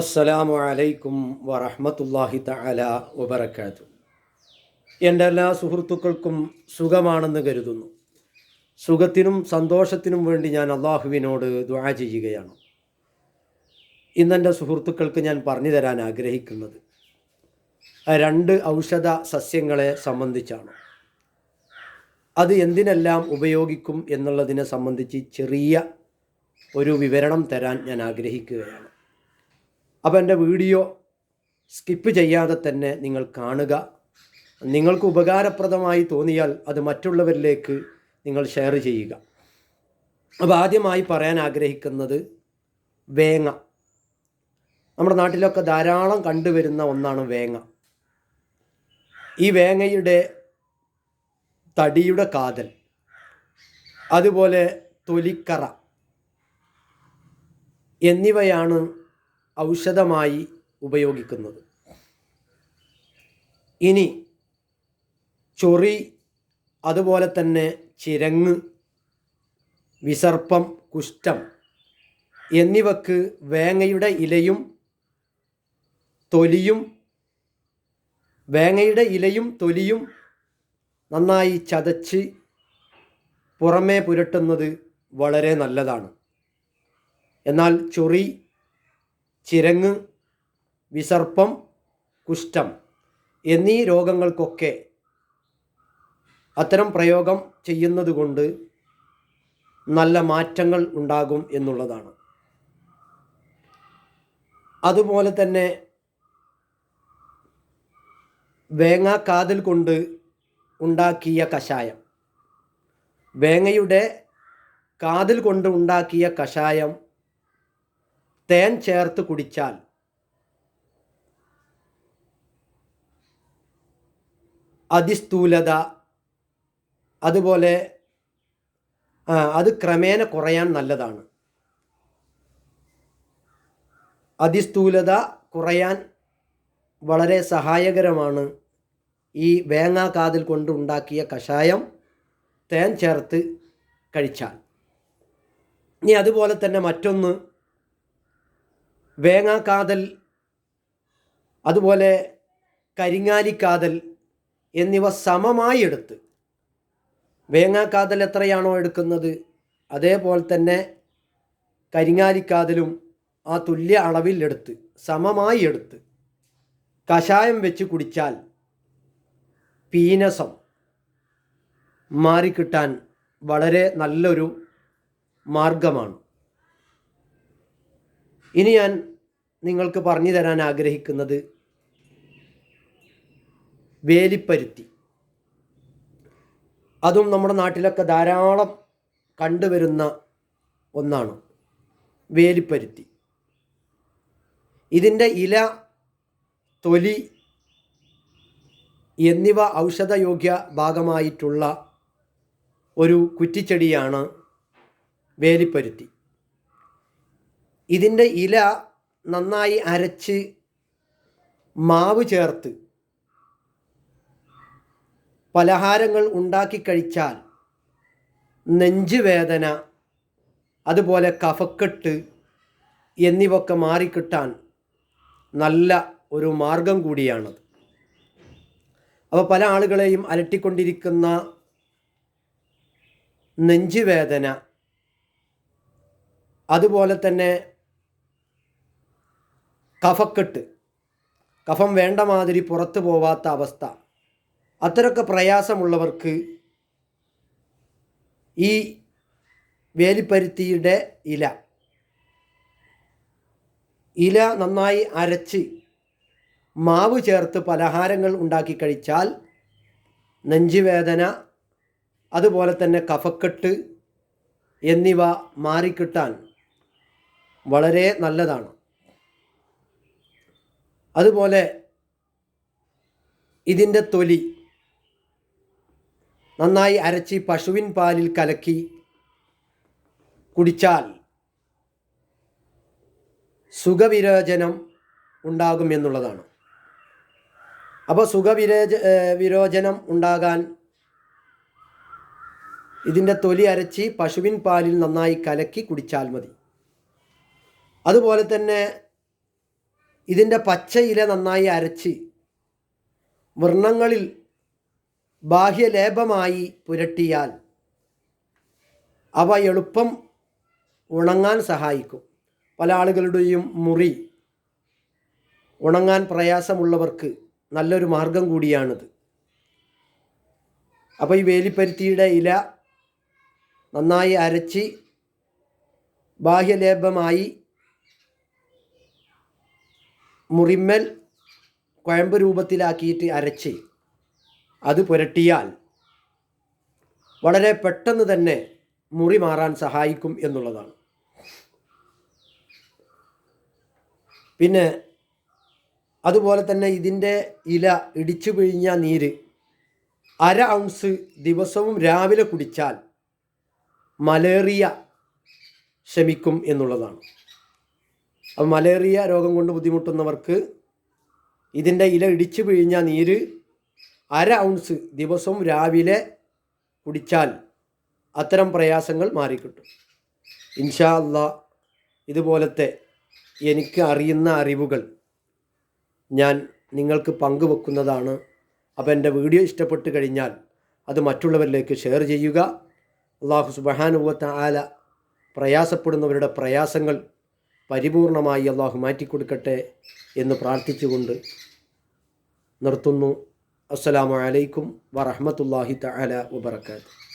അസ്സലാമു അലൈക്കും വറഹമത്തല്ലാഹി തആല വബർക്കാത്തു എന്റെ എല്ലാ സുഹൃത്തുക്കൾക്കും സുഖമാണെന്ന് കരുതുന്നു. സുഖത്തിനും സന്തോഷത്തിനും വേണ്ടി ഞാൻ അള്ളാഹുവിനോട് ദുആ ചെയ്യുകയാണ്. ഇന്നെന്റെ സുഹൃത്തുക്കൾക്ക് ഞാൻ പറഞ്ഞു തരാൻ ആഗ്രഹിക്കുന്നത് രണ്ട് ഔഷധ സസ്യങ്ങളെ സംബന്ധിച്ചാണ്. അത് എന്തിനെല്ലാം ഉപയോഗിക്കും എന്നുള്ളതിനെ സംബന്ധിച്ച് ചെറിയ ഒരു വിവരണം തരാൻ ഞാൻ ആഗ്രഹിക്കുകയാണ്. അപ്പോൾ എന്റെ വീഡിയോ സ്കിപ്പ് ചെയ്യാതെ തന്നെ നിങ്ങൾ കാണുക. നിങ്ങൾക്ക് ഉപകാരപ്രദമായി തോന്നിയാൽ അത് മറ്റുള്ളവരിലേക്ക് നിങ്ങൾ ഷെയർ ചെയ്യുക. അപ്പോൾ ആദ്യമായി പറയാൻ ആഗ്രഹിക്കുന്നത് വേങ്ങ. നമ്മുടെ നാട്ടിലൊക്കെ ധാരാളം കണ്ടുവരുന്ന ഒന്നാണ് വേങ്ങ. ഈ വേങ്ങയുടെ തടിയുടെ കാതൽ അതുപോലെ തൊലിക്കറ എന്നിവയാണ് ഔഷധമായി ഉപയോഗിക്കുന്നത്. ഇനി ചൊറി അതുപോലെ തന്നെ ചിരങ്ങ് വിസർപ്പം കുഷ്ഠം എന്നിവക്ക് വേങ്ങയുടെ ഇലയും തൊലിയും വേങ്ങയുടെ ഇലയും തൊലിയും നന്നായി ചതച്ച് പുറമേ പുരട്ടുന്നത് വളരെ നല്ലതാണ്. എന്നാൽ ചൊറി ചിരങ്ങ് വിസർപ്പം കുഷ്ഠം എന്നീ രോഗങ്ങൾക്കൊക്കെ അത്തരം പ്രയോഗം ചെയ്യുന്നത് കൊണ്ട് നല്ല മാറ്റങ്ങൾ ഉണ്ടാകും എന്നുള്ളതാണ്. അതുപോലെ തന്നെ വേങ്ങ കാതിൽ കൊണ്ട് ഉണ്ടാക്കിയ കഷായം. വേങ്ങയുടെ കാതിൽ കൊണ്ട് ഉണ്ടാക്കിയ കഷായം തേൻ ചേർത്ത് കുടിച്ചാൽ അതിസ്ഥൂലത അതുപോലെ അത് ക്രമേണ കുറയാൻ നല്ലതാണ്. അതിസ്ഥൂലത കുറയാൻ വളരെ സഹായകരമാണ് ഈ വേങ്ങാക്കാതിൽ കാതിൽ കൊണ്ട് ഉണ്ടാക്കിയ കഷായം തേൻ ചേർത്ത് കഴിച്ചാൽ. ഇനി അതുപോലെ തന്നെ മറ്റൊന്ന് വേങ്ങാക്കാതൽ അതുപോലെ കരിങ്ങാലിക്കാതൽ എന്നിവ സമമായി എടുത്ത്. വേങ്ങാക്കാതൽ എത്രയാണോ എടുക്കുന്നത്? അതേപോലെ തന്നെ കരിങ്ങാലിക്കാതലും ആ തുല്യ അളവിൽ എടുത്ത് സമമായി എടുത്ത്. കഷായം വെച്ച് കുടിച്ചാൽ പീനസം മാറിക്കിട്ടാൻ വളരെ നല്ലൊരു മാർഗമാണ്. ഇനി ഞാൻ നിങ്ങൾക്ക് പറഞ്ഞു തരാൻ ആഗ്രഹിക്കുന്നത് വേലിപ്പരുത്തി. അതും നമ്മുടെ നാട്ടിലൊക്കെ ധാരാളം കണ്ടുവരുന്ന ഒന്നാണ് വേലിപ്പരുത്തി. ഇതിന്റെ ഇല തൊലി എന്നിവ ഔഷധയോഗ്യ ഭാഗമായിട്ടുള്ള ഒരു കുറ്റിച്ചെടിയാണ് വേലിപ്പരുത്തി. ഇതിന്റെ ഇല നന്നായി അരച്ച് മാവ് ചേർത്ത് പലഹാരങ്ങൾ ഉണ്ടാക്കി കഴിച്ചാൽ നെഞ്ചുവേദന അതുപോലെ കഫക്കെട്ട് എന്നിവയൊക്കെ മാറിക്കിട്ടാൻ നല്ല ഒരു മാർഗം കൂടിയാണത് അപ്പോൾ പല ആളുകളെയും അലട്ടിക്കൊണ്ടിരിക്കുന്ന നെഞ്ചുവേദന അതുപോലെ തന്നെ കഫക്കെട്ട്. കഫം വേണ്ട മാതിരി പുറത്തു പോവാത്ത അവസ്ഥ. അത്തരമൊക്കെ പ്രയാസമുള്ളവർക്ക് ഈ വേലിപ്പരുത്തിയുടെ ഇല. ഇല നന്നായി അരച്ച് മാവ് ചേർത്ത് പലഹാരങ്ങൾ ഉണ്ടാക്കി കഴിച്ചാൽ നെഞ്ചുവേദന അതുപോലെ തന്നെ കഫക്കെട്ട് എന്നിവ മാറിക്കിട്ടാൻ വളരെ നല്ലതാണ്. അതുപോലെ ഇതിന്റെ തൊലി നന്നായി അരച്ച് പശുവിൻ പാലിൽ കലക്കി കുടിച്ചാൽ സുഖവിരോചനം ഉണ്ടാകും എന്നുള്ളതാണ്. അപ്പോൾ സുഖവിരോച വിരോചനം ഉണ്ടാകാൻ ഇതിന്റെ തൊലി അരച്ച് പശുവിൻ പാലിൽ നന്നായി കലക്കി കുടിച്ചാൽ മതി. അതുപോലെ തന്നെ ഇതിന്റെ പച്ച ഇല നന്നായി അരച്ച് വർണങ്ങളിൽ ബാഹ്യലേപമായി പുരട്ടിയാൽ അവ എളുപ്പം ഉണങ്ങാൻ സഹായിക്കും. പല ആളുകളുടെയും മുറി ഉണങ്ങാൻ പ്രയാസമുള്ളവർക്ക് നല്ലൊരു മാർഗം കൂടിയാണിത്. അപ്പോൾ ഈ വേലിപ്പരുത്തിയുടെ ഇല നന്നായി അരച്ച് ബാഹ്യലേപമായി മുറിമ്മൽ കുഴമ്പ് രൂപത്തിലാക്കിയിട്ട് അരച്ച് അത് പുരട്ടിയാൽ വളരെ പെട്ടെന്ന് തന്നെ മുറി മാറാൻ സഹായിക്കും എന്നുള്ളതാണ്. പിന്നെ അതുപോലെ തന്നെ ഇതിന്റെ ഇല ഇടിച്ചു പിഴിഞ്ഞ നീര് അര ഔൺസ് ദിവസവും രാവിലെ കുടിച്ചാൽ മലേറിയ ശമിക്കും എന്നുള്ളതാണ്. അപ്പോൾ മലേറിയ രോഗം കൊണ്ട് ബുദ്ധിമുട്ടുന്നവർക്ക് ഇതിന്റെ ഇല ഇടിച്ചു പിഴിഞ്ഞ നീര് അര ഔൺസ് ദിവസവും രാവിലെ കുടിച്ചാൽ അത്തരം പ്രയാസങ്ങൾ മാറിക്കിട്ടും. ഇൻഷാ അല്ല ഇതുപോലത്തെ എനിക്ക് അറിയുന്ന അറിവുകൾ ഞാൻ നിങ്ങൾക്ക് പങ്കുവെക്കുന്നതാണ്. അപ്പോൾ എന്റെ വീഡിയോ ഇഷ്ടപ്പെട്ട് കഴിഞ്ഞാൽ അത് മറ്റുള്ളവരിലേക്ക് ഷെയർ ചെയ്യുക. അള്ളാഹു സുബഹാനുവത്ത ആല പ്രയാസപ്പെടുന്നവരുടെ പ്രയാസങ്ങൾ പരിപൂർണമായി അള്ളാഹു മാറ്റിക്കൊടുക്കട്ടെ എന്ന് പ്രാർത്ഥിച്ചുകൊണ്ട് നിർത്തുന്നു. അസ്സലാമു അലൈക്കും വറഹമത്തല്ലാഹി തആല വബറകാതുഹു.